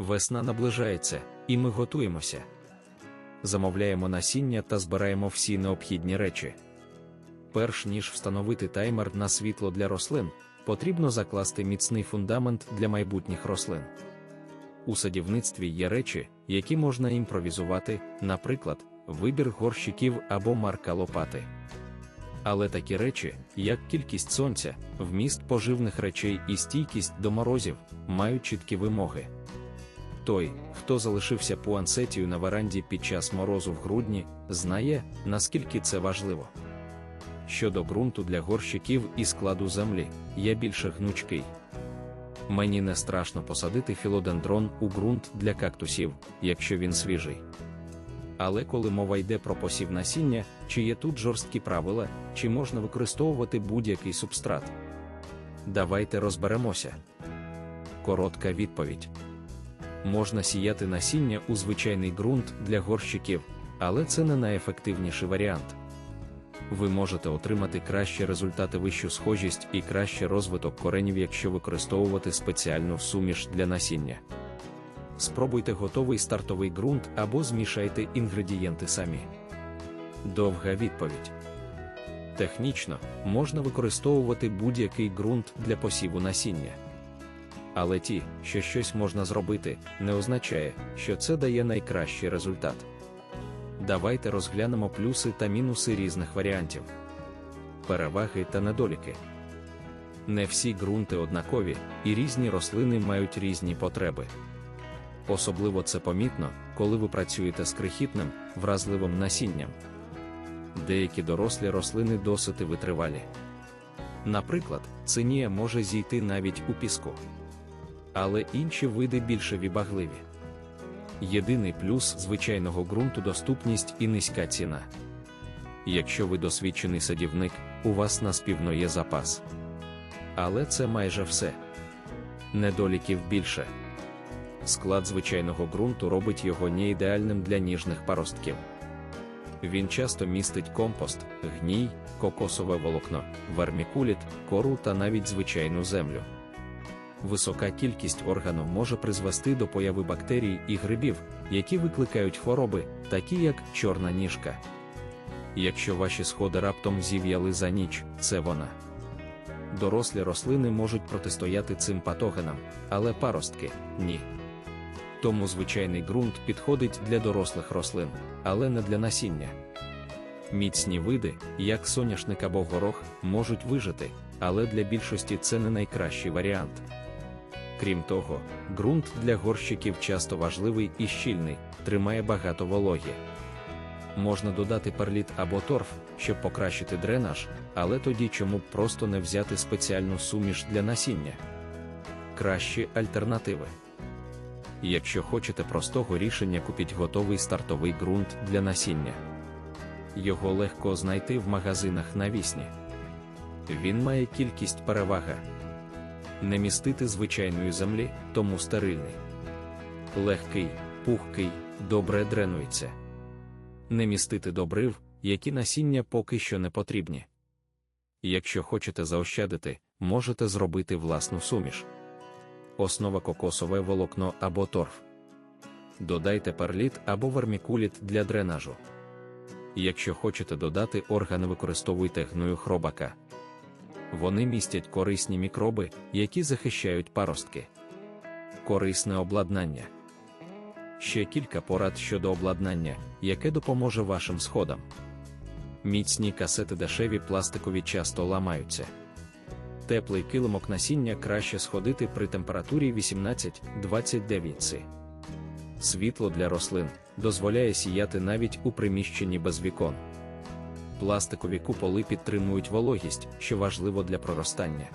Весна наближається, і ми готуємося. Замовляємо насіння та збираємо всі необхідні речі. Перш ніж встановити таймер на світло для рослин, потрібно закласти міцний фундамент для майбутніх рослин. У садівництві є речі, які можна імпровізувати, наприклад, вибір горщиків або марка лопати. Але такі речі, як кількість сонця, вміст поживних речей і стійкість до морозів, мають чіткі вимоги. Той, хто залишився пуансетію на веранді під час морозу в грудні, знає, наскільки це важливо. Щодо ґрунту для горщиків і складу землі, я більше гнучкий. Мені не страшно посадити філодендрон у ґрунт для кактусів, якщо він свіжий. Але коли мова йде про посів насіння, чи є тут жорсткі правила, чи можна використовувати будь-який субстрат? Давайте розберемося. Коротка відповідь. Можна сіяти насіння у звичайний ґрунт для горщиків, але це не найефективніший варіант. Ви можете отримати кращі результати вищу схожість і краще розвиток коренів, якщо використовувати спеціальну суміш для насіння. Спробуйте готовий стартовий ґрунт або змішайте інгредієнти самі. Довга відповідь. Технічно можна використовувати будь-який ґрунт для посіву насіння. Але ті, що щось можна зробити, не означає, що це дає найкращий результат. Давайте розглянемо плюси та мінуси різних варіантів. Переваги та недоліки. Не всі ґрунти однакові, і різні рослини мають різні потреби. Особливо це помітно, коли ви працюєте з крихітним, вразливим насінням. Деякі дорослі рослини досить витривалі. Наприклад, цинія може зійти навіть у піску. Але інші види більше вібагливі. Єдиний плюс звичайного ґрунту доступність і низька ціна. Якщо ви досвідчений садівник, у вас наспівно є запас. Але це майже все. Недоліків більше. Склад звичайного ґрунту робить його не ідеальним для ніжних паростків. Він часто містить компост, гній, кокосове волокно, вермікуліт, кору та навіть звичайну землю. Висока кількість органу може призвести до появи бактерій і грибів, які викликають хвороби, такі як чорна ніжка. Якщо ваші сходи раптом зів'яли за ніч, це вона. Дорослі рослини можуть протистояти цим патогенам, але паростки ні. Тому звичайний ґрунт підходить для дорослих рослин, але не для насіння. Міцні види, як соняшник або горох, можуть вижити, але для більшості це не найкращий варіант. Крім того, ґрунт для горщиків часто важливий і щільний, тримає багато вологі. Можна додати перліт або торф, щоб покращити дренаж, але тоді чому б просто не взяти спеціальну суміш для насіння. Кращі альтернативи. Якщо хочете простого рішення, купіть готовий стартовий ґрунт для насіння. Його легко знайти в магазинах навісні. Він має кількість перевага. Не містити звичайної землі, тому стерильний. Легкий, пухкий, добре дренується. Не містити добрив, які насіння поки що не потрібні. Якщо хочете заощадити, можете зробити власну суміш. Основа кокосове волокно або торф. Додайте перліт або вермікуліт для дренажу. Якщо хочете додати органи, використовуйте гною хробака. Вони містять корисні мікроби, які захищають паростки. Корисне обладнання. Ще кілька порад щодо обладнання, яке допоможе вашим сходам. Міцні касети дешеві пластикові часто ламаються. Теплий килимок насіння краще сходити при температурі 18-29 С. Світло для рослин дозволяє сіяти навіть у приміщенні без вікон. Пластикові куполи підтримують вологість, що важливо для проростання.